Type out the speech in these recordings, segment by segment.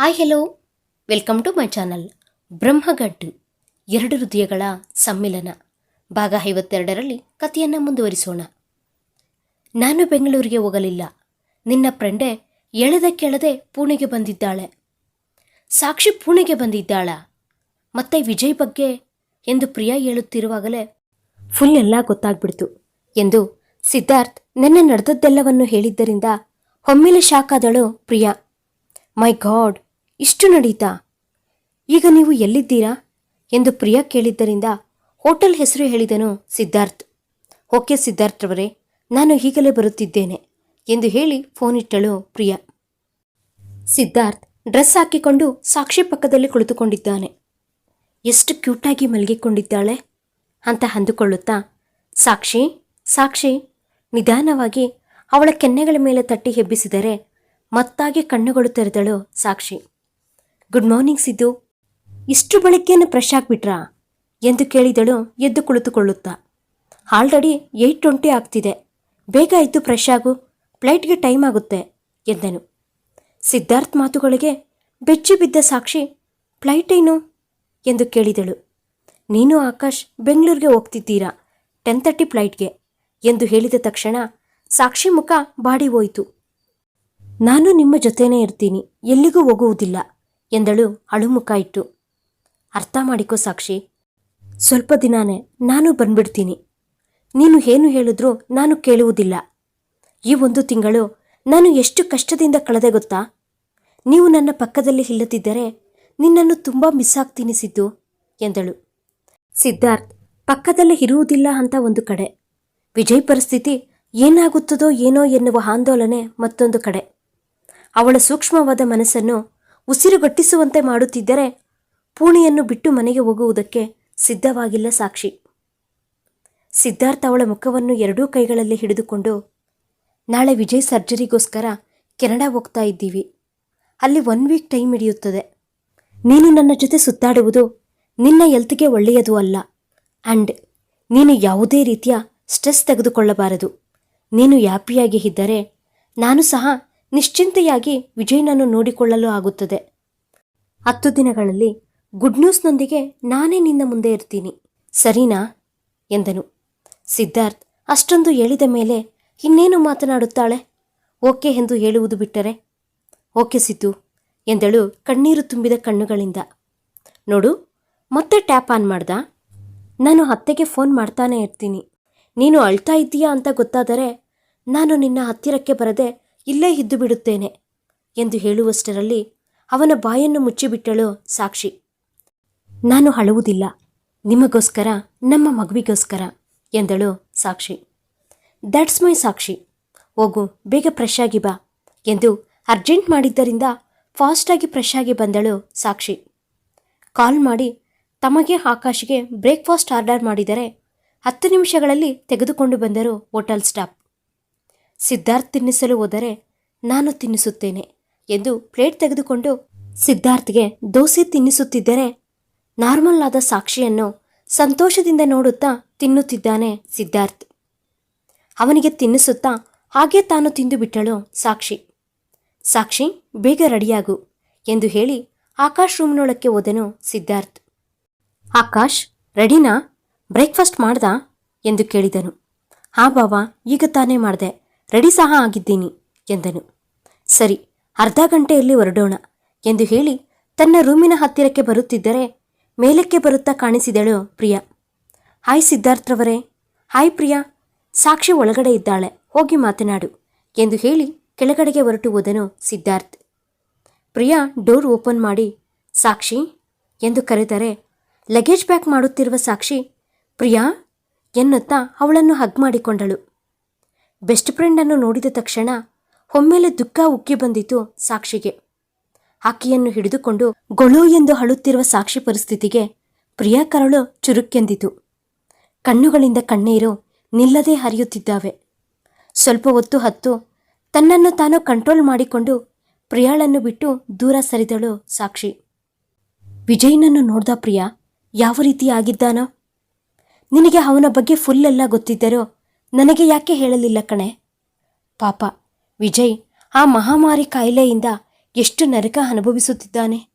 Hi hello welcome to my channel ಬ್ರಹ್ಮಗಡ್ಡು ಎರಡು ಹೃದಯಗಳ ಸಮ್ಮಿಲನ. ಭಾಗ ಐವತ್ತೆರಡರಲ್ಲಿ ಕಥೆಯನ್ನು ಮುಂದುವರಿಸೋಣ. ನಾನು ಬೆಂಗಳೂರಿಗೆ ಹೋಗಲಿಲ್ಲ. ನಿನ್ನ ಫ್ರೆಂಡೆ ಎಳೆದ ಕೆಳದೆ ಪುಣೆಗೆ ಬಂದಿದ್ದಾಳೆ. ಸಾಕ್ಷಿ ಪುಣೆಗೆ ಬಂದಿದ್ದಾಳ. ಮತ್ತೆ ವಿಜಯ್ ಬಗ್ಗೆ ಎಂದು ಪ್ರಿಯಾ ಹೇಳುತ್ತಿರುವಾಗಲೇ ಫುಲ್ ಎಲ್ಲ ಗೊತ್ತಾಗ್ಬಿಡ್ತು ಎಂದು ಸಿದ್ಧಾರ್ಥ್ ನಿನ್ನೆ ನಡೆದದ್ದೆಲ್ಲವನ್ನು ಹೇಳಿದ್ದರಿಂದ ಒಮ್ಮೆಲೆ ಆದಳು ಪ್ರಿಯಾ. ಮೈ ಗಾಡ್ ಇಷ್ಟು ನಡೀತಾ? ಈಗ ನೀವು ಎಲ್ಲಿದ್ದೀರಾ? ಎಂದು ಪ್ರಿಯಾ ಕೇಳಿದ್ದರಿಂದ ಹೋಟೆಲ್ ಹೆಸರು ಹೇಳಿದನು ಸಿದ್ಧಾರ್ಥ್. ಓಕೆ ಸಿದ್ಧಾರ್ಥ್ರವರೇ ನಾನು ಈಗಲೇ ಬರುತ್ತಿದ್ದೇನೆ ಎಂದು ಹೇಳಿ ಫೋನ್ ಇಟ್ಟಳು ಪ್ರಿಯಾ. ಸಿದ್ಧಾರ್ಥ್ ಡ್ರೆಸ್ ಹಾಕಿಕೊಂಡು ಸಾಕ್ಷಿ ಪಕ್ಕದಲ್ಲಿ ಕುಳಿತುಕೊಂಡಿದ್ದಾನೆ. ಎಷ್ಟು ಕ್ಯೂಟಾಗಿ ಮಲಗಿಕೊಂಡಿದ್ದಾಳೆ? ಅಂತ ಅಂದುಕೊಳ್ಳುತ್ತಾ, ಸಾಕ್ಷಿ ಸಾಕ್ಷಿ, ನಿಧಾನವಾಗಿ ಅವಳ ಕೆನ್ನೆಗಳ ಮೇಲೆ ತಟ್ಟಿ ಹೆಬ್ಬಿಸಿದರೆ ಮತ್ತಾಗಿ ಕಣ್ಣುಗಳು ತೆರೆದಳು ಸಾಕ್ಷಿ. Good morning Siddu. ಇಷ್ಟು ಬೆಳಗ್ಗೆಯನ್ನು ಫ್ರೆಶ್ ಆಗಿಬಿಟ್ರಾ? ಎಂದು ಕೇಳಿದಳು ಎದ್ದು ಕುಳಿತುಕೊಳ್ಳುತ್ತಾ. ಆಲ್ರೆಡಿ ಏಯ್ಟ್ ಟ್ವೆಂಟಿ ಆಗ್ತಿದೆ. ಬೇಗ ಎದ್ದು ಫ್ರೆಶ್ ಆಗು. ಫ್ಲೈಟ್ಗೆ ಟೈಮ್ ಆಗುತ್ತೆ, ಎಂದನು. ಸಿದ್ಧಾರ್ಥ್ ಮಾತುಗಳಿಗೆ ಬೆಚ್ಚಿ ಬಿದ್ದ ಸಾಕ್ಷಿ ಫ್ಲೈಟ್ ಏನು? ಎಂದು ಕೇಳಿದಳು. ನೀನು ಆಕಾಶ್, ಬೆಂಗಳೂರಿಗೆ ಹೋಗ್ತಿದ್ದೀರಾ? ಟೆನ್ ತರ್ಟಿ ಫ್ಲೈಟ್ಗೆ ಎಂದು ಹೇಳಿದ ತಕ್ಷಣ ಸಾಕ್ಷಿ ಮುಖ ಬಾಡಿ ಹೋಯಿತು. ನಾನು ನಿಮ್ಮ ಜೊತೆನೇ ಇರ್ತೀನಿ. ಎಲ್ಲಿಗೂ ಹೋಗುವುದಿಲ್ಲ. ಎಂದಳು ಅಳುಮುಖ ಇಟ್ಟು ಅರ್ಥ ಮಾಡಿಕೋ ಸಾಕ್ಷಿ. ಸ್ವಲ್ಪ ದಿನಾನೇ ನಾನು ಬಂದ್ಬಿಡ್ತೀನಿ. ನೀನು ಏನು ಹೇಳಿದ್ರೂ ನಾನು ಕೇಳುವುದಿಲ್ಲ. ಈ ಒಂದು ತಿಂಗಳು ನಾನು ಎಷ್ಟು ಕಷ್ಟದಿಂದ ಕಳೆದೆ ಗೊತ್ತಾ? ನೀವು ನನ್ನ ಪಕ್ಕದಲ್ಲಿ ಇಲ್ಲದಿದ್ದರೆ ನಿನ್ನನ್ನು ತುಂಬ ಮಿಸ್ ಆಗ್ತೀನಿ ಸಿದ್ದು, ಎಂದಳು. ಸಿದ್ಧಾರ್ಥ್, ಪಕ್ಕದಲ್ಲಿ ಇರುವುದಿಲ್ಲ ಅಂತ ಒಂದು ಕಡೆ. ವಿಜಯ್ ಪರಿಸ್ಥಿತಿ ಏನಾಗುತ್ತದೋ ಏನೋ ಎನ್ನುವ ಆಂದೋಲನೆ ಮತ್ತೊಂದು ಕಡೆ. ಅವಳ ಸೂಕ್ಷ್ಮವಾದ ಮನಸ್ಸನ್ನು ಉಸಿರುಗಟ್ಟಿಸುವಂತೆ ಮಾಡುತ್ತಿದ್ದರೆ ಪೂಣಿಯನ್ನು ಬಿಟ್ಟು ಮನೆಗೆ ಹೋಗುವುದಕ್ಕೆ ಸಿದ್ಧವಾಗಿಲ್ಲ ಸಾಕ್ಷಿ. ಸಿದ್ಧಾರ್ಥ ಅವಳ ಮುಖವನ್ನು ಎರಡೂ ಕೈಗಳಲ್ಲಿ ಹಿಡಿದುಕೊಂಡು, ನಾಳೆ ವಿಜಯ್ ಸರ್ಜರಿಗೋಸ್ಕರ ಕೆನಡಾ ಹೋಗ್ತಾ ಇದ್ದೀವಿ. ಅಲ್ಲಿ ಒನ್ ವೀಕ್ ಟೈಮ್ ಹಿಡಿಯುತ್ತದೆ. ನೀನು ನನ್ನ ಜೊತೆ ಸುತ್ತಾಡುವುದು ನಿನ್ನ ಹೆಲ್ತ್ಗೆ ಒಳ್ಳೆಯದು ಅಲ್ಲ. ಆ್ಯಂಡ್ ನೀನು ಯಾವುದೇ ರೀತಿಯ ಸ್ಟ್ರೆಸ್ ತೆಗೆದುಕೊಳ್ಳಬಾರದು. ನೀನು ಹ್ಯಾಪಿಯಾಗಿ ಇದ್ದರೆ ನಾನು ಸಹ ನಿಶ್ಚಿಂತೆಯಾಗಿ ವಿಜಯನನ್ನು ನೋಡಿಕೊಳ್ಳಲು ಆಗುತ್ತದೆ. ಹತ್ತು ದಿನಗಳಲ್ಲಿ ಗುಡ್ ನ್ಯೂಸ್ನೊಂದಿಗೆ ನಾನೇ ನಿನ್ನ ಮುಂದೆ ಇರ್ತೀನಿ. ಸರಿನಾ? ಎಂದನು. ಸಿದ್ಧಾರ್ಥ್ ಅಷ್ಟೊಂದು ಹೇಳಿದ ಮೇಲೆ ಇನ್ನೇನು ಮಾತನಾಡುತ್ತಾಳೆ? ಓಕೆ ಎಂದು ಹೇಳುವುದು ಬಿಟ್ಟರೆ? ಓಕೆ ಸಿದ್ದು, ಎಂದಳು ಕಣ್ಣೀರು ತುಂಬಿದ ಕಣ್ಣುಗಳಿಂದ. ನೋಡು, ಮತ್ತೆ ಟ್ಯಾಪ್ ಆನ್ ಮಾಡ್ದ? ನಾನು ಅತ್ತೆಗೆ ಫೋನ್ ಮಾಡ್ತಾನೆ ಇರ್ತೀನಿ. ನೀನು ಅಳ್ತಾ ಇದ್ದೀಯಾ ಅಂತ ಗೊತ್ತಾದರೆ ನಾನು ನಿನ್ನ ಹತ್ತಿರಕ್ಕೆ ಬರದೆ ಇಲ್ಲೇ ಇದ್ದು ಬಿಡುತ್ತೇನೆ ಎಂದು ಹೇಳುವಷ್ಟರಲ್ಲಿ ಅವನ ಬಾಯನ್ನು ಮುಚ್ಚಿಬಿಟ್ಟಳು ಸಾಕ್ಷಿ. ನಾನು ಅಳುವುದಿಲ್ಲ, ನಿಮಗೋಸ್ಕರ, ನಮ್ಮ ಮಗುವಿಗೋಸ್ಕರ ಎಂದಳು ಸಾಕ್ಷಿ. ದಟ್ಸ್ ಮೈ ಸಾಕ್ಷಿ. ಹೋಗು, ಬೇಗ ಫ್ರೆಶ್ ಆಗಿ ಬಾ ಎಂದು ಅರ್ಜೆಂಟ್ ಮಾಡಿದ್ದರಿಂದ ಫಾಸ್ಟಾಗಿ ಫ್ರೆಶ್ ಆಗಿ ಬಂದಳು ಸಾಕ್ಷಿ. ಕಾಲ್ ಮಾಡಿ, ತಮಗೆ ಆಕಾಶ್ಗೆ ಬ್ರೇಕ್ಫಾಸ್ಟ್ ಆರ್ಡರ್ ಮಾಡಿದರೆ ಹತ್ತು ನಿಮಿಷಗಳಲ್ಲಿ ತೆಗೆದುಕೊಂಡು ಬಂದರು ಹೋಟೆಲ್ ಸ್ಟಾಫ್ ಸಿದ್ಧಾರ್ಥ್ ತಿನ್ನಿಸಲು ಹೋದರೆ ನಾನು ತಿನ್ನಿಸುತ್ತೇನೆ ಎಂದು ಪ್ಲೇಟ್ ತೆಗೆದುಕೊಂಡು ಸಿದ್ಧಾರ್ಥ್ಗೆ ದೋಸೆ ತಿನ್ನಿಸುತ್ತಿದ್ದರೆ ನಾರ್ಮಲ್ ಆದ ಸಾಕ್ಷಿಯನ್ನು ಸಂತೋಷದಿಂದ ನೋಡುತ್ತಾ ತಿನ್ನುತ್ತಿದ್ದಾನೆ ಸಿದ್ಧಾರ್ಥ್. ಅವನಿಗೆ ತಿನ್ನಿಸುತ್ತಾ ಹಾಗೆ ತಾನು ತಿಂದು ಬಿಟ್ಟಳು ಸಾಕ್ಷಿ. ಸಾಕ್ಷಿ, ಬೇಗ ರೆಡಿಯಾಗು ಎಂದು ಹೇಳಿ ಆಕಾಶ್ ರೂಮ್ನೊಳಕ್ಕೆ ಹೋದನು ಸಿದ್ಧಾರ್ಥ್. ಆಕಾಶ್, ರೆಡಿನಾ? ಬ್ರೇಕ್ಫಾಸ್ಟ್ ಮಾಡ್ದಾ? ಎಂದು ಕೇಳಿದನು. ಹಾ ಬಾವಾ, ಈಗ ತಾನೇ ಮಾಡಿದೆ. ರೆಡಿ ಸಹ ಆಗಿದ್ದೀನಿ, ಎಂದನು. ಸರಿ, ಅರ್ಧ ಗಂಟೆಯಲ್ಲಿ ಹೊರಡೋಣ, ಎಂದು ಹೇಳಿ ತನ್ನ ರೂಮಿನ ಹತ್ತಿರಕ್ಕೆ ಬರುತ್ತಿದ್ದರೆ ಮೇಲಕ್ಕೆ ಬರುತ್ತಾ ಕಾಣಿಸಿದಳು ಪ್ರಿಯಾ. ಹಾಯ್ ಸಿದ್ಧಾರ್ಥ್ರವರೇ. ಹಾಯ್ ಪ್ರಿಯಾ. ಸಾಕ್ಷಿ ಒಳಗಡೆ ಇದ್ದಾಳೆ. ಹೋಗಿ ಮಾತನಾಡು, ಎಂದು ಹೇಳಿ ಕೆಳಗಡೆಗೆ ಹೊರಟು ಹೋದನು ಸಿದ್ಧಾರ್ಥ್. ಪ್ರಿಯಾ ಡೋರ್ ಓಪನ್ ಮಾಡಿ, ಸಾಕ್ಷಿ, ಎಂದು ಕರೆದರೆ, ಲಗೇಜ್ ಪ್ಯಾಕ್ ಮಾಡುತ್ತಿರುವ ಸಾಕ್ಷಿ ಪ್ರಿಯಾ, ಎನ್ನುತ್ತಾ ಅವಳನ್ನು ಹಗ್ ಮಾಡಿಕೊಂಡಳು. ಬೆಸ್ಟ್ ಫ್ರೆಂಡನ್ನು ನೋಡಿದ ತಕ್ಷಣ ಒಮ್ಮೆಲೆ ದುಃಖ ಉಕ್ಕಿ ಬಂದಿತು ಸಾಕ್ಷಿಗೆ. ಆಕೆಯನ್ನು ಹಿಡಿದುಕೊಂಡು ಗೊಳು ಎಂದು ಅಳುತ್ತಿರುವ ಸಾಕ್ಷಿ ಪರಿಸ್ಥಿತಿಗೆ ಪ್ರಿಯಾ ಕರಳು ಚುರುಕೆಂದಿತು. ಕಣ್ಣುಗಳಿಂದ ಕಣ್ಣೀರು ನಿಲ್ಲದೆ ಹರಿಯುತ್ತಿದ್ದಾವೆ. ಸ್ವಲ್ಪ ಹೊತ್ತು ಹತ್ತು ತನ್ನನ್ನು ತಾನು ಕಂಟ್ರೋಲ್ ಮಾಡಿಕೊಂಡು ಪ್ರಿಯಾಳನ್ನು ಬಿಟ್ಟು ದೂರ ಸರಿದಳು ಸಾಕ್ಷಿ. ವಿಜಯನನ್ನು ನೋಡ್ದ ಪ್ರಿಯಾ, ಯಾವ ರೀತಿ ಆಗಿದ್ದಾನೋ? ನಿನಗೆ ಅವನ ಬಗ್ಗೆ ಫುಲ್ ಎಲ್ಲ ಗೊತ್ತಿದ್ದರೂ ನನಗೆ ಯಾಕೆ ಹೇಳಲಿಲ್ಲ ಕಣೆ? ಪಾಪ, ವಿಜಯ್ ಆ ಮಹಾಮಾರಿ ಕಾಯಿಲೆಯಿಂದ ಎಷ್ಟು ನರಕ ಅನುಭವಿಸುತ್ತಿದ್ದಾನೆ?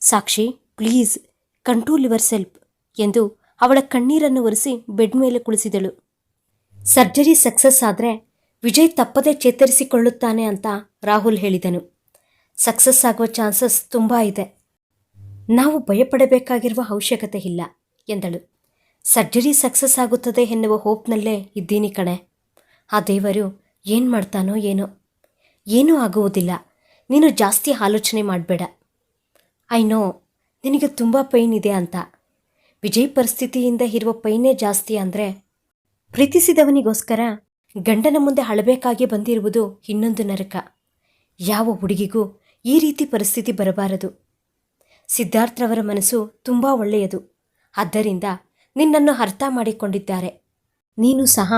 Sakshi, please, control yourself ಎಂದು ಅವಳ ಕಣ್ಣೀರನ್ನು ಒರೆಸಿ ಬೆಡ್ ಮೇಲೆ ಕುಳಿಸಿದಳು. ಸರ್ಜರಿ ಸಕ್ಸಸ್ ಆದರೆ ವಿಜಯ್ ತಪ್ಪದೆ ಚೇತರಿಸಿಕೊಳ್ಳುತ್ತಾನೆ ಅಂತ ರಾಹುಲ್ ಹೇಳಿದನು. ಸಕ್ಸಸ್ ಆಗುವ ಚಾನ್ಸಸ್ ತುಂಬ ಇದೆ. ನಾವು ಭಯಪಡಬೇಕಾಗಿರುವ ಅವಶ್ಯಕತೆ ಇಲ್ಲ, ಎಂದಳು. ಸರ್ಜರಿ ಸಕ್ಸಸ್ ಆಗುತ್ತದೆ ಎನ್ನುವ ಹೋಪ್ನಲ್ಲೇ ಇದ್ದೀನಿ ಕಣೆ. ಆ ದೇವರು ಏನು ಮಾಡ್ತಾನೋ ಏನೋ. ಏನೂ ಆಗುವುದಿಲ್ಲ. ನೀನು ಜಾಸ್ತಿ ಆಲೋಚನೆ ಮಾಡಬೇಡ. ಐ ನೋ, ನಿನಗೆ ತುಂಬ ಪೈನ್ ಇದೆ ಅಂತ. ವಿಜಯ್ ಪರಿಸ್ಥಿತಿಯಿಂದ ಇರುವ ಪೈನೇ ಜಾಸ್ತಿ ಅಂದರೆ ಪ್ರೀತಿಸಿದವನಿಗೋಸ್ಕರ ಗಂಡನ ಮುಂದೆ ಅಳಬೇಕಾಗಿ ಬಂದಿರುವುದು ಇನ್ನೊಂದು ನರಕ. ಯಾವ ಹುಡುಗಿಗೂ ಈ ರೀತಿ ಪರಿಸ್ಥಿತಿ ಬರಬಾರದು. ಸಿದ್ಧಾರ್ಥರವರ ಮನಸ್ಸು ತುಂಬ ಒಳ್ಳೆಯದು. ಆದ್ದರಿಂದ ನಿನ್ನನ್ನು ಅರ್ಥ ಮಾಡಿಕೊಂಡಿದ್ದಾರೆ. ನೀನು ಸಹ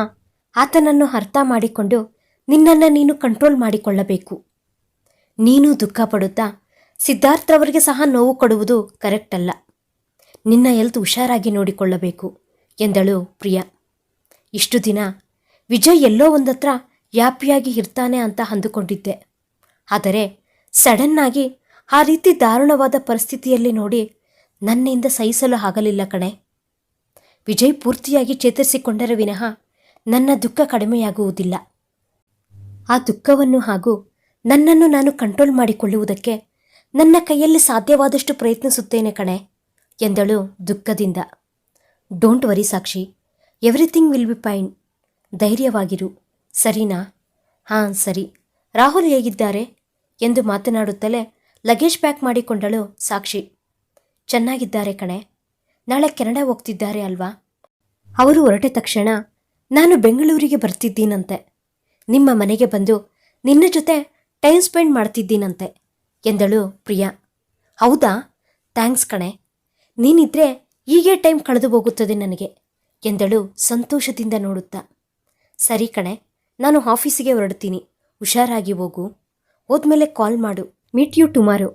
ಆತನನ್ನು ಅರ್ಥ ಮಾಡಿಕೊಂಡು ನಿನ್ನನ್ನು ನೀನು ಕಂಟ್ರೋಲ್ ಮಾಡಿಕೊಳ್ಳಬೇಕು. ನೀನು ದುಃಖ ಪಡುತ್ತಾ ಸಿದ್ಧಾರ್ಥರವರಿಗೆ ಸಹ ನೋವು ಕೊಡುವುದು ಕರೆಕ್ಟ್ ಅಲ್ಲ. ನಿನ್ನ ಹೆಲ್ತ್ ಹುಷಾರಾಗಿ ನೋಡಿಕೊಳ್ಳಬೇಕು ಎಂದಳು ಪ್ರಿಯಾ. ಇಷ್ಟು ದಿನ ವಿಜಯ್ ಎಲ್ಲೋ ಒಂದತ್ರ ಯಾಪಿಯಾಗಿ ಇರ್ತಾನೆ ಅಂತ ಅಂದುಕೊಂಡಿದ್ದೆ. ಆದರೆ ಸಡನ್ನಾಗಿ ಆ ರೀತಿ ದಾರುಣವಾದ ಪರಿಸ್ಥಿತಿಯಲ್ಲಿ ನೋಡಿ ನನ್ನಿಂದ ಸಹಿಸಲು ಆಗಲಿಲ್ಲ ಕಣೆ. ವಿಜಯ್ ಪೂರ್ತಿಯಾಗಿ ಚೇತರಿಸಿಕೊಂಡರೆ ವಿನಃ ನನ್ನ ದುಃಖ ಕಡಿಮೆಯಾಗುವುದಿಲ್ಲ. ಆ ದುಃಖವನ್ನು ಹಾಗೂ ನನ್ನನ್ನು ನಾನು ಕಂಟ್ರೋಲ್ ಮಾಡಿಕೊಳ್ಳುವುದಕ್ಕೆ ನನ್ನ ಕೈಯಲ್ಲಿ ಸಾಧ್ಯವಾದಷ್ಟು ಪ್ರಯತ್ನಿಸುತ್ತೇನೆ ಕಣೆ, ಎಂದಳು ದುಃಖದಿಂದ. Don't worry Sakshi, everything will be fine. ಧೈರ್ಯವಾಗಿರು. ಸರಿನಾ? ಹಾಂ, ಸರಿ. ರಾಹುಲ್ ಹೇಗಿದ್ದಾರೆ? ಎಂದು ಮಾತನಾಡುತ್ತಲೇ ಲಗೇಜ್ ಪ್ಯಾಕ್ ಮಾಡಿಕೊಂಡಳು ಸಾಕ್ಷಿ. ಚೆನ್ನಾಗಿದ್ದಾರೆ ಕಣೆ. ನಾಳೆ ಕೆನಡಾ ಹೋಗ್ತಿದ್ದಾರೆ ಅಲ್ವಾ? ಅವರು ಹೊರಟ ತಕ್ಷಣ, ನಾನು ಬೆಂಗಳೂರಿಗೆ ಬರ್ತಿದ್ದೀನಂತೆ. ನಿಮ್ಮ ಮನೆಗೆ ಬಂದು ನಿನ್ನ ಜೊತೆ ಟೈಮ್ ಸ್ಪೆಂಡ್ ಮಾಡ್ತಿದ್ದೀನಂತೆ, ಎಂದಳು ಪ್ರಿಯಾ. ಹೌದಾ? ಥ್ಯಾಂಕ್ಸ್ ಕಣೆ. ನೀನಿದ್ರೆ ಹೀಗೆ ಟೈಮ್ ಕಳೆದು ಹೋಗುತ್ತದೆ ನನಗೆ, ಎಂದಳು ಸಂತೋಷದಿಂದ ನೋಡುತ್ತಾ. ಸರಿ ಕಣೆ, ನಾನು ಆಫೀಸಿಗೆ ಹೊರಡ್ತೀನಿ. ಹುಷಾರಾಗಿ ಹೋಗು. ಹೋದ್ಮೇಲೆ ಕಾಲ್ ಮಾಡು. Meet you tomorrow.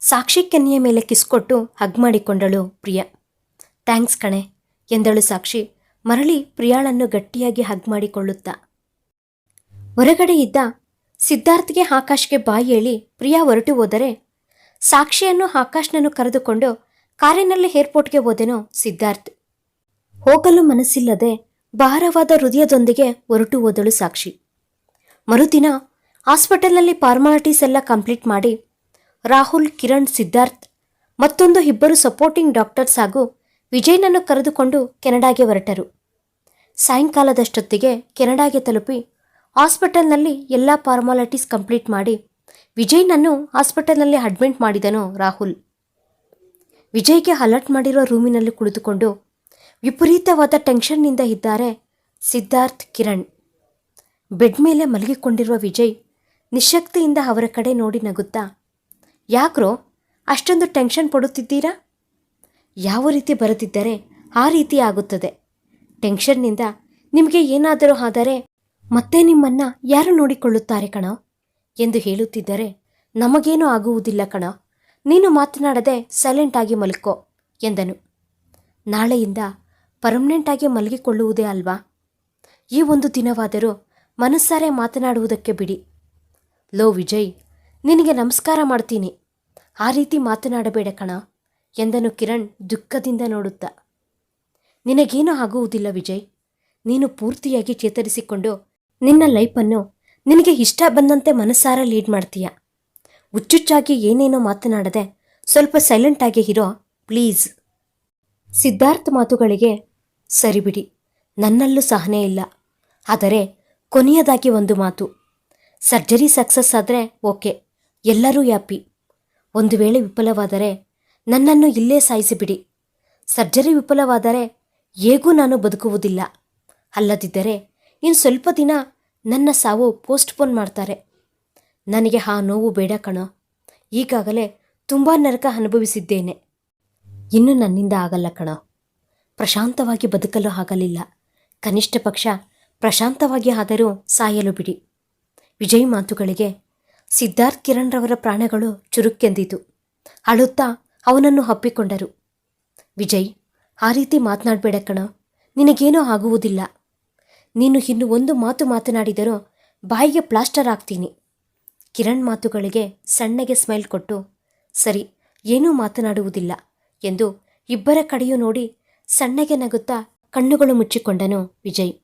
ಸಾಕ್ಷಿ ಕೆನ್ನೆಯ ಮೇಲೆ ಕಿಸ್ಕೊಟ್ಟು ಹಗ್ ಮಾಡಿಕೊಂಡಳು ಪ್ರಿಯಾ. ಥ್ಯಾಂಕ್ಸ್ ಕಣೆ ಎಂದಳು ಸಾಕ್ಷಿ. ಮರಳಿ ಪ್ರಿಯಾಳನ್ನು ಗಟ್ಟಿಯಾಗಿ ಹಗ್ ಮಾಡಿಕೊಳ್ಳುತ್ತಾ. ಹೊರಗಡೆ ಇದ್ದ ಸಿದ್ಧಾರ್ಥ್ಗೆ ಆಕಾಶ್ಗೆ ಬಾಯಿ ಹೇಳಿ ಪ್ರಿಯಾ ಹೊರಟು ಹೋದರೆ, ಸಾಕ್ಷಿಯನ್ನು ಆಕಾಶ್ನನ್ನು ಕರೆದುಕೊಂಡು ಕಾರಿನಲ್ಲಿ ಏರ್ಪೋರ್ಟ್ಗೆ ಹೋದೆನೋ ಸಿದ್ಧಾರ್ಥ್. ಹೋಗಲು ಮನಸ್ಸಿಲ್ಲದೆ ಭಾರವಾದ ಹೃದಯದೊಂದಿಗೆ ಹೊರಟು ಹೋದಳು ಸಾಕ್ಷಿ. ಮರುದಿನ ಹಾಸ್ಪಿಟಲ್ನಲ್ಲಿ ಫಾರ್ಮಾಲಿಟೀಸ್ ಎಲ್ಲ ಕಂಪ್ಲೀಟ್ ಮಾಡಿ ರಾಹುಲ್, ಕಿರಣ್, ಸಿದ್ಧಾರ್ಥ್ ಮತ್ತೊಂದು ಇಬ್ಬರು ಸಪೋರ್ಟಿಂಗ್ ಡಾಕ್ಟರ್ಸ್ ಹಾಗೂ ವಿಜಯ್ನನ್ನು ಕರೆದುಕೊಂಡು ಕೆನಡಾಗೆ ಹೊರಟರು. ಸಾಯಂಕಾಲದಷ್ಟೊತ್ತಿಗೆ ಕೆನಡಾಗೆ ತಲುಪಿ ಹಾಸ್ಪಿಟಲ್ನಲ್ಲಿ ಎಲ್ಲ ಫಾರ್ಮಾಲಿಟೀಸ್ ಕಂಪ್ಲೀಟ್ ಮಾಡಿ ವಿಜಯ್ನನ್ನು ಹಾಸ್ಪಿಟಲ್ನಲ್ಲಿ ಅಡ್ಮಿಟ್ ಮಾಡಿದನು ರಾಹುಲ್. ವಿಜಯ್ಗೆ ಅಲರ್ಟ್ ಮಾಡಿರುವ ರೂಮಿನಲ್ಲಿ ಕುಳಿತುಕೊಂಡು ವಿಪರೀತವಾದ ಟೆನ್ಷನ್ನಿಂದ ಇದ್ದಾರೆ ಸಿದ್ಧಾರ್ಥ್ ಕಿರಣ್. ಬೆಡ್ ಮೇಲೆ ಮಲಗಿಕೊಂಡಿರುವ ವಿಜಯ್ ನಿಶಕ್ತಿಯಿಂದ ಅವರ ಕಡೆ ನೋಡಿ ನಗುತ್ತಾ, ಯಾಕ್ರೋ, ಅಷ್ಟೊಂದು ಟೆನ್ಷನ್ ಪಡುತ್ತಿದ್ದೀರಾ? ಯಾವ ರೀತಿ ಬರುತ್ತಿದ್ದರೆ ಆ ರೀತಿ ಆಗುತ್ತದೆ. ಟೆನ್ಷನ್ನಿಂದ ನಿಮಗೆ ಏನಾದರೂ ಆದರೆ ಮತ್ತೆ ನಿಮ್ಮನ್ನ ಯಾರು ನೋಡಿಕೊಳ್ಳುತ್ತಾರೆ ಕಣ? ಎಂದು ಹೇಳುತ್ತಿದ್ದರೆ, ನಮಗೇನೂ ಆಗುವುದಿಲ್ಲ ಕಣ. ನೀನು ಮಾತನಾಡದೆ ಸೈಲೆಂಟ್ ಆಗಿ ಮಲ್ಕೋ, ಎಂದನು. ನಾಳೆಯಿಂದ ಪರ್ಮನೆಂಟ್ ಆಗಿ ಮಲಗಿಕೊಳ್ಳುವುದೇ ಅಲ್ವಾ? ಈ ಒಂದು ದಿನವಾದರೂ ಮನಸ್ಸಾರೆ ಮಾತನಾಡುವುದಕ್ಕೆ ಬಿಡಿ. ಲೋ ವಿಜಯ್, ನಿನಗೆ ನಮಸ್ಕಾರ ಮಾಡ್ತೀನಿ. ಆ ರೀತಿ ಮಾತನಾಡಬೇಡ ಕಣ. ಎಂದನು ಕಿರಣ್ ದುಃಖದಿಂದ ನೋಡುತ್ತಾ. ನಿನಗೇನೂ ಆಗುವುದಿಲ್ಲ ವಿಜಯ್. ನೀನು ಪೂರ್ತಿಯಾಗಿ ಚೇತರಿಸಿಕೊಂಡು ನಿನ್ನ ಲೈಫನ್ನು ನಿನಗೆ ಇಷ್ಟ ಬಂದಂತೆ ಮನಸ್ಸಾರ ಲೀಡ್ ಮಾಡ್ತೀಯ? ಹುಚ್ಚುಚ್ಚಾಗಿ ಏನೇನೋ ಮಾತನಾಡದೆ ಸ್ವಲ್ಪ ಸೈಲೆಂಟ್ ಆಗಿ ಇರೋ ಪ್ಲೀಸ್ ಸಿದ್ಧಾರ್ಥ್ ಮಾತುಗಳಿಗೆ ಸರಿ ಬಿಡಿ ನನ್ನಲ್ಲೂ ಸಹನೆ ಇಲ್ಲ. ಆದರೆ ಕೊನೆಯದಾಗಿ ಒಂದು ಮಾತು. ಸರ್ಜರಿ ಸಕ್ಸಸ್ ಆದರೆ ಓಕೆ. ಎಲ್ಲರೂ ಹ್ಯಾಪಿ. ಒಂದು ವೇಳೆ ವಿಫಲವಾದರೆ ನನ್ನನ್ನು ಇಲ್ಲೇ ಸಾಯಿಸಿಬಿಡಿ. ಸರ್ಜರಿ ವಿಫಲವಾದರೆ ಹೇಗೂ ನಾನು ಬದುಕುವುದಿಲ್ಲ. ಅಲ್ಲದಿದ್ದರೆ ಇನ್ನು ಸ್ವಲ್ಪ ದಿನ ನನ್ನ ಸಾವು ಪೋಸ್ಟ್ಪೋನ್ ಮಾಡ್ತಾರೆ. ನನಗೆ ಆ ನೋವು ಬೇಡ ಕಣೋ. ಈಗಾಗಲೇ ತುಂಬ ನರಕ ಅನುಭವಿಸಿದ್ದೇನೆ. ಇನ್ನು ನನ್ನಿಂದ ಆಗಲ್ಲ ಕಣೋ. ಪ್ರಶಾಂತವಾಗಿ ಬದುಕಲು ಆಗಲಿಲ್ಲ. ಕನಿಷ್ಠ ಪಕ್ಷ ಪ್ರಶಾಂತವಾಗಿ ಆದರೂ ಸಾಯಲು ಬಿಡಿ. ವಿಜಯ್ ಮಾತುಗಳಿಗೆ ಸಿದ್ಧಾರ್ಥ್ ಕಿರಣ್ರವರ ಪ್ರಾಣಗಳು ಚುರುಕೆಂದಿತು ಅಳುತ್ತಾ ಅವನನ್ನು ಹಪ್ಪಿಕೊಂಡರು ವಿಜಯ್, ಆ ರೀತಿ ಮಾತನಾಡಬೇಡ ಕಣ, ನಿನಗೇನೂ ಆಗುವುದಿಲ್ಲ. ನೀನು ಇನ್ನು ಒಂದು ಮಾತು ಮಾತನಾಡಿದರೂ ಬಾಯಿಗೆ ಪ್ಲಾಸ್ಟರ್ ಹಾಕ್ತೀನಿ. ಕಿರಣ್ ಮಾತುಗಳಿಗೆ ಸಣ್ಣಗೆ ಸ್ಮೈಲ್ ಕೊಟ್ಟು, ಸರಿ, ಏನೂ ಮಾತನಾಡುವುದಿಲ್ಲ ಎಂದು ಇಬ್ಬರ ಕಡೆಯೂ ನೋಡಿ ಸಣ್ಣಗೆ ನಗುತ್ತಾ ಕಣ್ಣುಗಳು ಮುಚ್ಚಿಕೊಂಡನು ವಿಜಯ್.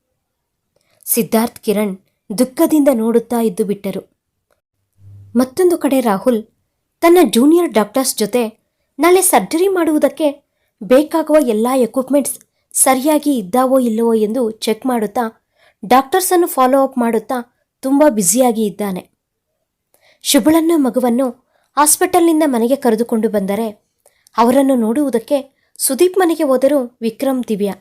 ಸಿದ್ಧಾರ್ಥ್ ಕಿರಣ್ ದುಃಖದಿಂದ ನೋಡುತ್ತಾ ಇದ್ದು ಬಿಟ್ಟರು. ಮತ್ತೊಂದು ಕಡೆ ರಾಹುಲ್ ತನ್ನ ಜೂನಿಯರ್ ಡಾಕ್ಟರ್ಸ್ ಜೊತೆ ನಾಳೆ ಸರ್ಜರಿ ಮಾಡುವುದಕ್ಕೆ ಬೇಕಾಗುವ ಎಲ್ಲ ಎಕ್ವಿಪ್ಮೆಂಟ್ಸ್ ಸರಿಯಾಗಿ ಇದ್ದಾವೋ ಇಲ್ಲವೋ ಎಂದು ಚೆಕ್ ಮಾಡುತ್ತಾ ಡಾಕ್ಟರ್ಸನ್ನು ಫಾಲೋ ಅಪ್ ಮಾಡುತ್ತಾ ತುಂಬ ಬ್ಯುಸಿಯಾಗಿ ಇದ್ದಾನೆ. ಶುಭಳನ್ನು ಮಗುವನ್ನು ಹಾಸ್ಪಿಟಲ್ನಿಂದ ಮನೆಗೆ ಕರೆದುಕೊಂಡು ಬಂದರೆ ಅವರನ್ನು ನೋಡುವುದಕ್ಕೆ ಸುದೀಪ್ ಮನೆಗೆ ಹೋದರು ವಿಕ್ರಮ್, ದಿವ್ಯಾ.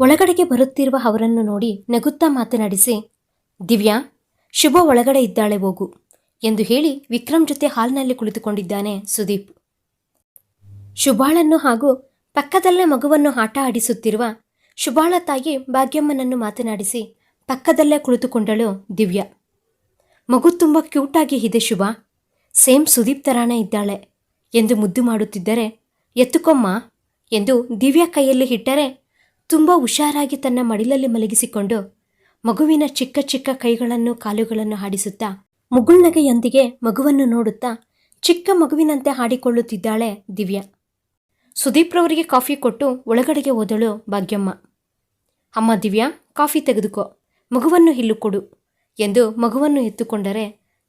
ಒಳಗಡೆಗೆ ಬರುತ್ತಿರುವ ಅವರನ್ನು ನೋಡಿ ನಗುತ್ತಾ ಮಾತನಾಡಿಸಿ, ದಿವ್ಯಾ, ಶುಭ ಒಳಗಡೆ ಇದ್ದಾಳೆ ಹೋಗು ಎಂದು ಹೇಳಿ ವಿಕ್ರಮ್ ಜೊತೆ ಹಾಲ್ನಲ್ಲಿ ಕುಳಿತುಕೊಂಡಿದ್ದಾನೆ ಸುದೀಪ್. ಶುಭಾಳನ್ನು ಹಾಗೂ ಪಕ್ಕದಲ್ಲೇ ಮಗುವನ್ನು ಆಟ ಆಡಿಸುತ್ತಿರುವ ಶುಭಾಳ ತಾಯಿ ಭಾಗ್ಯಮ್ಮನನ್ನು ಮಾತನಾಡಿಸಿ ಪಕ್ಕದಲ್ಲೇ ಕುಳಿತುಕೊಂಡಳು ದಿವ್ಯ. ಮಗು ತುಂಬ ಕ್ಯೂಟಾಗಿ ಇದೆ ಶುಭ. ಸೇಮ್ ಸುದೀಪ್ ತರಾನೇ ಇದ್ದಾಳೆ ಎಂದು ಮುದ್ದು ಮಾಡುತ್ತಿದ್ದರೆ, ಎತ್ತುಕೊಮ್ಮ ಎಂದು ದಿವ್ಯ ಕೈಯಲ್ಲಿ ಇಟ್ಟರೆ ತುಂಬ ಹುಷಾರಾಗಿ ತನ್ನ ಮಡಿಲಲ್ಲಿ ಮಲಗಿಸಿಕೊಂಡು ಮಗುವಿನ ಚಿಕ್ಕ ಚಿಕ್ಕ ಕೈಗಳನ್ನು ಕಾಲುಗಳನ್ನು ಹಾಡಿಸುತ್ತಾ ಮುಗುಳ್ನಗೆಯೊಂದಿಗೆ ಮಗುವನ್ನು ನೋಡುತ್ತಾ ಚಿಕ್ಕ ಮಗುವಿನಂತೆ ಹಾಡಿಕೊಳ್ಳುತ್ತಿದ್ದಾಳೆ ದಿವ್ಯಾ. ಸುದೀಪ್ರವರಿಗೆ ಕಾಫಿ ಕೊಟ್ಟು ಒಳಗಡೆಗೆ ಹೋದಳು ಭಾಗ್ಯಮ್ಮ. ಅಮ್ಮ ದಿವ್ಯಾ, ಕಾಫಿ ತೆಗೆದುಕೋ. ಮಗುವನ್ನು ಹಿಲ್ಲು ಕೊಡು ಎಂದು ಮಗುವನ್ನು ಎತ್ತುಕೊಂಡರೆ,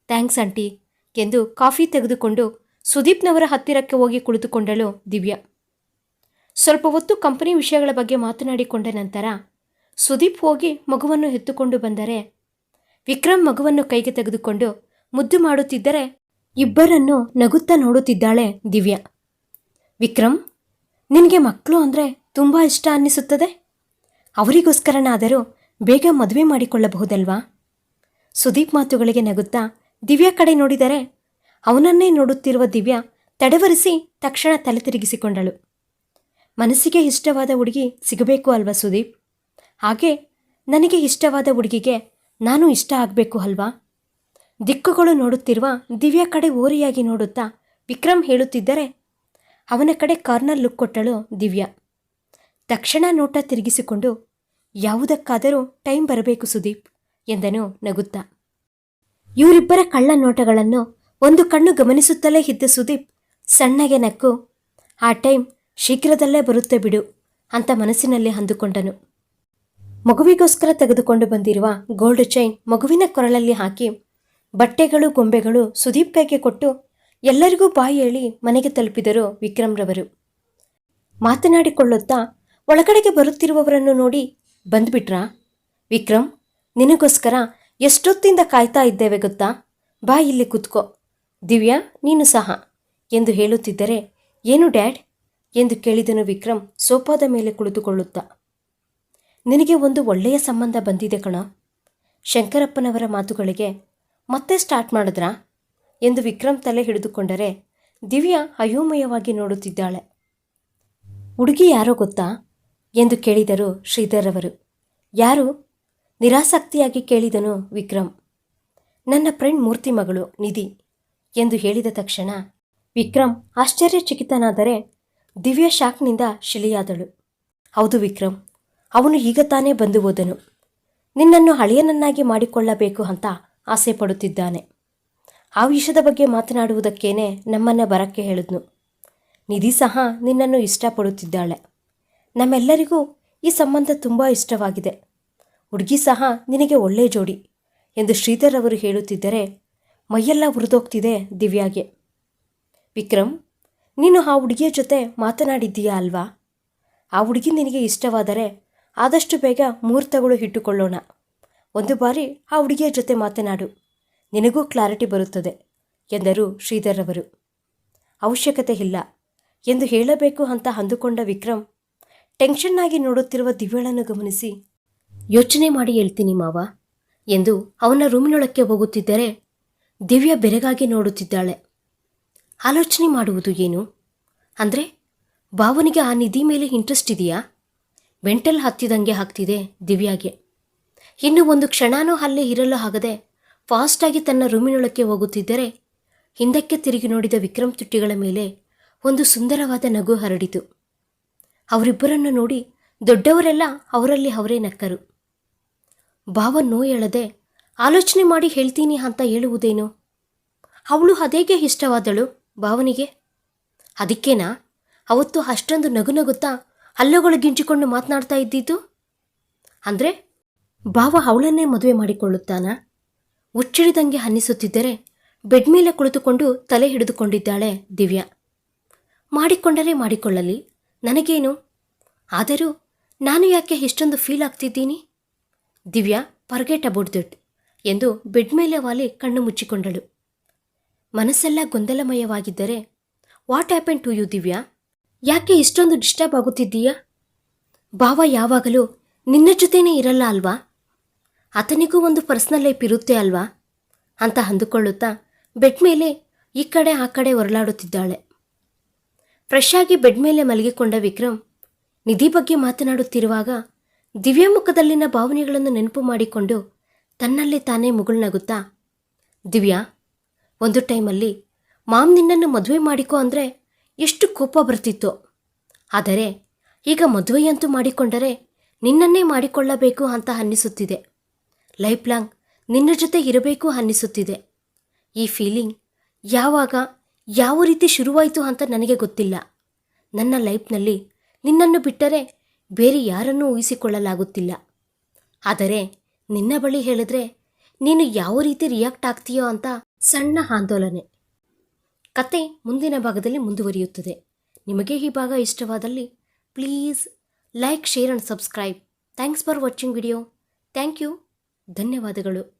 ಥ್ಯಾಂಕ್ಸ್ ಆಂಟಿ ಎಂದು ಕಾಫಿ ತೆಗೆದುಕೊಂಡು ಸುದೀಪ್ನವರ ಹತ್ತಿರಕ್ಕೆ ಹೋಗಿ ಕುಳಿತುಕೊಂಡಳು ದಿವ್ಯಾ. ಸ್ವಲ್ಪ ಹೊತ್ತು ಕಂಪನಿ ವಿಷಯಗಳ ಬಗ್ಗೆ ಮಾತನಾಡಿಕೊಂಡ ನಂತರ ಸುದೀಪ್ ಹೋಗಿ ಮಗುವನ್ನು ಎತ್ತುಕೊಂಡು ಬಂದರೆ, ವಿಕ್ರಮ್ ಮಗುವನ್ನು ಕೈಗೆ ತೆಗೆದುಕೊಂಡು ಮುದ್ದು ಮಾಡುತ್ತಿದ್ದರೆ ಇಬ್ಬರನ್ನು ನಗುತ್ತಾ ನೋಡುತ್ತಿದ್ದಾಳೆ ದಿವ್ಯಾ. ವಿಕ್ರಮ್ ನಿನಗೆ ಮಕ್ಕಳು ಅಂದರೆ ತುಂಬ ಇಷ್ಟ ಅನ್ನಿಸುತ್ತದೆ? ಅವರಿಗೋಸ್ಕರನಾದರೂ ಬೇಗ ಮದುವೆ ಮಾಡಿಕೊಳ್ಳಬಹುದಲ್ವಾ? ಸುದೀಪ್ ಮಾತುಗಳಿಗೆ ನಗುತ್ತಾ ದಿವ್ಯಾ ಕಡೆ ನೋಡಿದರೆ ಅವನನ್ನೇ ನೋಡುತ್ತಿರುವ ದಿವ್ಯಾ ತಡವರಿಸಿ ತಕ್ಷಣ ತಲೆ ತಿರುಗಿಸಿಕೊಂಡಳು. ಮನಸ್ಸಿಗೆ ಇಷ್ಟವಾದ ಹುಡುಗಿ ಸಿಗಬೇಕು ಅಲ್ವಾ ಸುದೀಪ್? ಹಾಗೆ ನನಗೆ ಇಷ್ಟವಾದ ಹುಡುಗಿಗೆ ನಾನು ಇಷ್ಟ ಆಗಬೇಕು ಅಲ್ವಾ? ದಿಕ್ಕುಗಳು ನೋಡುತ್ತಿರುವ ದಿವ್ಯಾ ಕಡೆ ಓರಿಯಾಗಿ ನೋಡುತ್ತಾ ವಿಕ್ರಮ್ ಹೇಳುತ್ತಿದ್ದರೆ ಅವನ ಕಡೆ ಕಾರ್ನರ್ ಲುಕ್ ಕೊಟ್ಟಳು ದಿವ್ಯಾ. ತಕ್ಷಣ ನೋಟ ತಿರುಗಿಸಿಕೊಂಡು, ಯಾವುದಕ್ಕಾದರೂ ಟೈಮ್ ಬರಬೇಕು ಸುದೀಪ್, ಎಂದನು ನಗುತ್ತಾ. ಇವರಿಬ್ಬರ ಕಳ್ಳ ನೋಟಗಳನ್ನು ಒಂದು ಕಣ್ಣು ಗಮನಿಸುತ್ತಲೇ ಇದ್ದ ಸುದೀಪ್ ಸಣ್ಣಗೆ ನಕ್ಕು, ಆ ಟೈಮ್ ಶೀಘ್ರದಲ್ಲೇ ಬರುತ್ತೆ ಬಿಡು, ಅಂತ ಮನಸ್ಸಿನಲ್ಲಿ ಅಂದುಕೊಂಡನು. ಮಗುವಿಗೋಸ್ಕರ ತೆಗೆದುಕೊಂಡು ಬಂದಿರುವ ಗೋಲ್ಡ್ ಚೈನ್ ಮಗುವಿನ ಕೊರಳಲ್ಲಿ ಹಾಕಿ ಬಟ್ಟೆಗಳು ಗೊಂಬೆಗಳು ಸುದೀಪ್ ಕೈಗೆ ಕೊಟ್ಟು ಎಲ್ಲರಿಗೂ ಬಾಯಿ ಹೇಳಿ ಮನೆಗೆ ತಲುಪಿದರು ವಿಕ್ರಮ್ರವರು ಮಾತನಾಡಿಕೊಳ್ಳುತ್ತಾ ಒಳಗಡೆಗೆ ಬರುತ್ತಿರುವವರನ್ನು ನೋಡಿ ಬಂದ್ಬಿಟ್ರಾ? ವಿಕ್ರಮ್, ನಿನಗೋಸ್ಕರ ಎಷ್ಟೊತ್ತಿಂದ ಕಾಯ್ತಾ ಇದ್ದೇವೆ ಗೊತ್ತಾ? ಬಾ ಇಲ್ಲಿ ಕುತ್ಕೋ. ದಿವ್ಯಾ, ನೀನು ಸಹ. ಎಂದು ಹೇಳುತ್ತಿದ್ದರೆ, ಏನು ಡ್ಯಾಡ್? ಎಂದು ಕೇಳಿದನು ವಿಕ್ರಮ್ ಸೋಫಾದ ಮೇಲೆ ಕುಳಿತುಕೊಳ್ಳುತ್ತಾ. ನಿನಗೆ ಒಂದು ಒಳ್ಳೆಯ ಸಂಬಂಧ ಬಂದಿದೆ ಕಣ. ಶಂಕರಪ್ಪನವರ ಮಾತುಗಳಿಗೆ ಮತ್ತೆ ಸ್ಟಾರ್ಟ್ ಮಾಡಿದ್ರಾ? ಎಂದು ವಿಕ್ರಮ್ ತಲೆ ಹಿಡಿದುಕೊಂಡರೆ ದಿವ್ಯಾ ಅಯೋಮಯವಾಗಿ ನೋಡುತ್ತಿದ್ದಾಳೆ. ಹುಡುಗಿ ಯಾರೋ ಗೊತ್ತಾ? ಎಂದು ಕೇಳಿದರು ಶ್ರೀಧರ್ ಅವರು. ಯಾರು? ನಿರಾಸಕ್ತಿಯಾಗಿ ಕೇಳಿದನು ವಿಕ್ರಮ್. ನನ್ನ ಫ್ರೆಂಡ್ ಮೂರ್ತಿ ಮಗಳು, ನಿಧಿ, ಎಂದು ಹೇಳಿದ ತಕ್ಷಣ ವಿಕ್ರಮ್ ಆಶ್ಚರ್ಯಚಕಿತನಾದರೆ ದಿವ್ಯಾ ಶಾಕ್ನಿಂದ ಶಿಲೆಯಾದಳು. ಹೌದು ವಿಕ್ರಮ್, ಅವನು ಈಗ ತಾನೇ ಬಂದು ಹೋದನು. ನಿನ್ನನ್ನು ಹಳೆಯನನ್ನಾಗಿ ಮಾಡಿಕೊಳ್ಳಬೇಕು ಅಂತ ಆಸೆ ಪಡುತ್ತಿದ್ದಾನೆ ಆ ವಿಷಯದ ಬಗ್ಗೆ ಮಾತನಾಡುವುದಕ್ಕೇನೆ ನಮ್ಮನ್ನು ಬರಕ್ಕೆ ಹೇಳಿದ್ನು. ನಿಧಿ ಸಹ ನಿನ್ನನ್ನು ಇಷ್ಟಪಡುತ್ತಿದ್ದಾಳೆ. ನಮ್ಮೆಲ್ಲರಿಗೂ ಈ ಸಂಬಂಧ ತುಂಬ ಇಷ್ಟವಾಗಿದೆ. ಹುಡುಗಿ ಸಹ ನಿನಗೆ ಒಳ್ಳೆ ಜೋಡಿ ಎಂದು ಶ್ರೀಧರ್ ಅವರು ಹೇಳುತ್ತಿದ್ದರೆ ಮೈಯೆಲ್ಲ ಉರಿದೋಗ್ತಿದೆ ದಿವ್ಯಾಗೆ. ವಿಕ್ರಮ್, ನೀನು ಆ ಹುಡುಗಿಯ ಜೊತೆ ಮಾತನಾಡಿದ್ದೀಯಾ ಅಲ್ವಾ? ಆ ಹುಡುಗಿ ನಿನಗೆ ಇಷ್ಟವಾದರೆ ಆದಷ್ಟು ಬೇಗ ಮುಹೂರ್ತಗಳು ಇಟ್ಟುಕೊಳ್ಳೋಣ. ಒಂದು ಬಾರಿ ಆ ಹುಡುಗಿಯ ಜೊತೆ ಮಾತನಾಡು. ನಿನಗೂ ಕ್ಲಾರಿಟಿ ಬರುತ್ತದೆ, ಎಂದರು ಶ್ರೀಧರ್ ಅವರು ಅವಶ್ಯಕತೆ ಇಲ್ಲ ಎಂದು ಹೇಳಬೇಕು ಅಂತ ಅಂದುಕೊಂಡ ವಿಕ್ರಮ್, ಟೆನ್ಷನ್ನಾಗಿ ನೋಡುತ್ತಿರುವ ದಿವ್ಯಳನ್ನು ಗಮನಿಸಿ, ಯೋಚನೆ ಮಾಡಿ ಹೇಳ್ತೀನಿ ಮಾವ, ಎಂದು ಅವನ ರೂಮಿನೊಳಕ್ಕೆ ಹೋಗುತ್ತಿದ್ದರೆ ದಿವ್ಯ ಬೆರಗಾಗಿ ನೋಡುತ್ತಿದ್ದಾಳೆ. ಆಲೋಚನೆ ಮಾಡುವುದು ಏನು? ಅಂದರೆ, ಭಾವನಿಗೆ ಆ ನಿಧಿ ಮೇಲೆ ಇಂಟ್ರೆಸ್ಟ್ ಇದೆಯಾ? ಮೆಂಟಲ್ ಹತ್ತಿದಂಗೆ ಆಗ್ತಿದೆ ದಿವ್ಯಾಗೆ. ಇನ್ನು ಒಂದು ಕ್ಷಣನೂ ಅಲ್ಲೇ ಇರಲು ಆಗದೆ ಫಾಸ್ಟಾಗಿ ತನ್ನ ರೂಮಿನೊಳಕ್ಕೆ ಹೋಗುತ್ತಿದ್ದರೆ ಹಿಂದಕ್ಕೆ ತಿರುಗಿ ನೋಡಿದ ವಿಕ್ರಮ್ ತುಟ್ಟಿಗಳ ಮೇಲೆ ಒಂದು ಸುಂದರವಾದ ನಗು ಹರಡಿತು. ಅವರಿಬ್ಬರನ್ನು ನೋಡಿ ದೊಡ್ಡವರೆಲ್ಲ ಅವರಲ್ಲಿ ಅವರೇ ನಕ್ಕರು. ಭಾವ ನೋ ಹೇಳದೆ ಆಲೋಚನೆ ಮಾಡಿ ಹೇಳ್ತೀನಿ ಅಂತ ಹೇಳುವುದೇನು? ಅವಳು ಅದೇಗೆ ಇಷ್ಟವಾದಳು ಭಾವನಿಗೆ? ಅದಕ್ಕೇನಾ? ಅವತ್ತು ಅಷ್ಟೊಂದು ನಗು ನಗುತ್ತಾ ಹಲ್ಲುಗಳು ಗಿಂಚಿಕೊಂಡು ಮಾತನಾಡ್ತಾ ಇದ್ದಿದ್ದು ಅಂದರೆ ಭಾವ ಅವಳನ್ನೇ ಮದುವೆ ಮಾಡಿಕೊಳ್ಳುತ್ತಾನಾ? ಹುಚ್ಚಿಡಿದಂಗೆ ಅನ್ನಿಸುತ್ತಿದ್ದರೆ ಬೆಡ್ ಮೇಲೆ ಕುಳಿತುಕೊಂಡು ತಲೆ ಹಿಡಿದುಕೊಂಡಿದ್ದಾಳೆ ದಿವ್ಯಾ. ಮಾಡಿಕೊಂಡರೆ ಮಾಡಿಕೊಳ್ಳಲಿ, ನನಗೇನು? ಆದರೂ ನಾನು ಯಾಕೆ ಇಷ್ಟೊಂದು ಫೀಲ್ ಆಗ್ತಿದ್ದೀನಿ? ದಿವ್ಯಾ ಪರ್ಗೆಟ್ ಅಬೌಟ್ ದಿಟ್ ಎಂದು ಬೆಡ್ ಮೇಲೆ ವಾಲಿ ಕಣ್ಣು ಮುಚ್ಚಿಕೊಂಡಳು. ಮನಸ್ಸೆಲ್ಲ ಗೊಂದಲಮಯವಾಗಿದ್ದರೆ, what happen to you Divya? ಯಾಕೆ ಇಷ್ಟೊಂದು ಡಿಸ್ಟರ್ಬ್ ಆಗುತ್ತಿದ್ದೀಯಾ? ಭಾವ ಯಾವಾಗಲೂ ನಿನ್ನ ಜೊತೆನೇ ಇರಲ್ಲ ಅಲ್ವಾ? ಆತನಿಗೂ ಒಂದು ಪರ್ಸ್ನಲ್ ಲೈಫ್ ಇರುತ್ತೆ ಅಲ್ವಾ? ಅಂತ ಅಂದುಕೊಳ್ಳುತ್ತಾ ಬೆಡ್ ಮೇಲೆ ಈ ಕಡೆ ಆ ಕಡೆ ಹೊರಲಾಡುತ್ತಿದ್ದಾಳೆ ಫ್ರೆಶ್ ಆಗಿ ಬೆಡ್ ಮೇಲೆ ಮಲಗಿಕೊಂಡ ವಿಕ್ರಮ್ ನಿಧಿ ಬಗ್ಗೆ ಮಾತನಾಡುತ್ತಿರುವಾಗ ದಿವ್ಯ ಮುಖದಲ್ಲಿನ ಭಾವನೆಗಳನ್ನು ನೆನಪು ಮಾಡಿಕೊಂಡು ತನ್ನಲ್ಲಿ ತಾನೇ ಮುಗುಳ್ನಗುತ್ತಾ, ದಿವ್ಯಾ, ಒಂದು ಟೈಮಲ್ಲಿ ಮಾಮ್ ನಿನ್ನನ್ನು ಮದುವೆ ಮಾಡಿಕೊ ಅಂದರೆ ಎಷ್ಟು ಕೋಪ ಬರ್ತಿತ್ತು. ಆದರೆ ಈಗ ಮದುವೆಯಂತೂ ಮಾಡಿಕೊಂಡರೆ ನಿನ್ನನ್ನೇ ಮಾಡಿಕೊಳ್ಳಬೇಕು ಅಂತ ಅನ್ನಿಸುತ್ತಿದೆ. ಲೈಫ್ ಲಾಂಗ್ ನಿನ್ನ ಜೊತೆ ಇರಬೇಕು ಅನ್ನಿಸುತ್ತಿದೆ. ಈ ಫೀಲಿಂಗ್ ಯಾವಾಗ, ಯಾವ ರೀತಿ ಶುರುವಾಯಿತು ಅಂತ ನನಗೆ ಗೊತ್ತಿಲ್ಲ. ನನ್ನ ಲೈಫ್ನಲ್ಲಿ ನಿನ್ನನ್ನು ಬಿಟ್ಟರೆ ಬೇರೆ ಯಾರನ್ನೂ ಊಹಿಸಿಕೊಳ್ಳಲಾಗುತ್ತಿಲ್ಲ. ಆದರೆ ನಿನ್ನ ಬಳಿ ಹೇಳಿದ್ರೆ ನೀನು ಯಾವ ರೀತಿ ರಿಯಾಕ್ಟ್ ಆಗ್ತೀಯೋ ಅಂತ ಸಣ್ಣ ಆಂದೋಲನೆ. ಕತೆ ಮುಂದಿನ ಭಾಗದಲ್ಲಿ ಮುಂದುವರಿಯುತ್ತದೆ. ನಿಮಗೆ ಈ ಭಾಗ ಇಷ್ಟವಾದಲ್ಲಿ please like, share and subscribe. Thanks for watching video. Thank you. ಧನ್ಯವಾದಗಳು.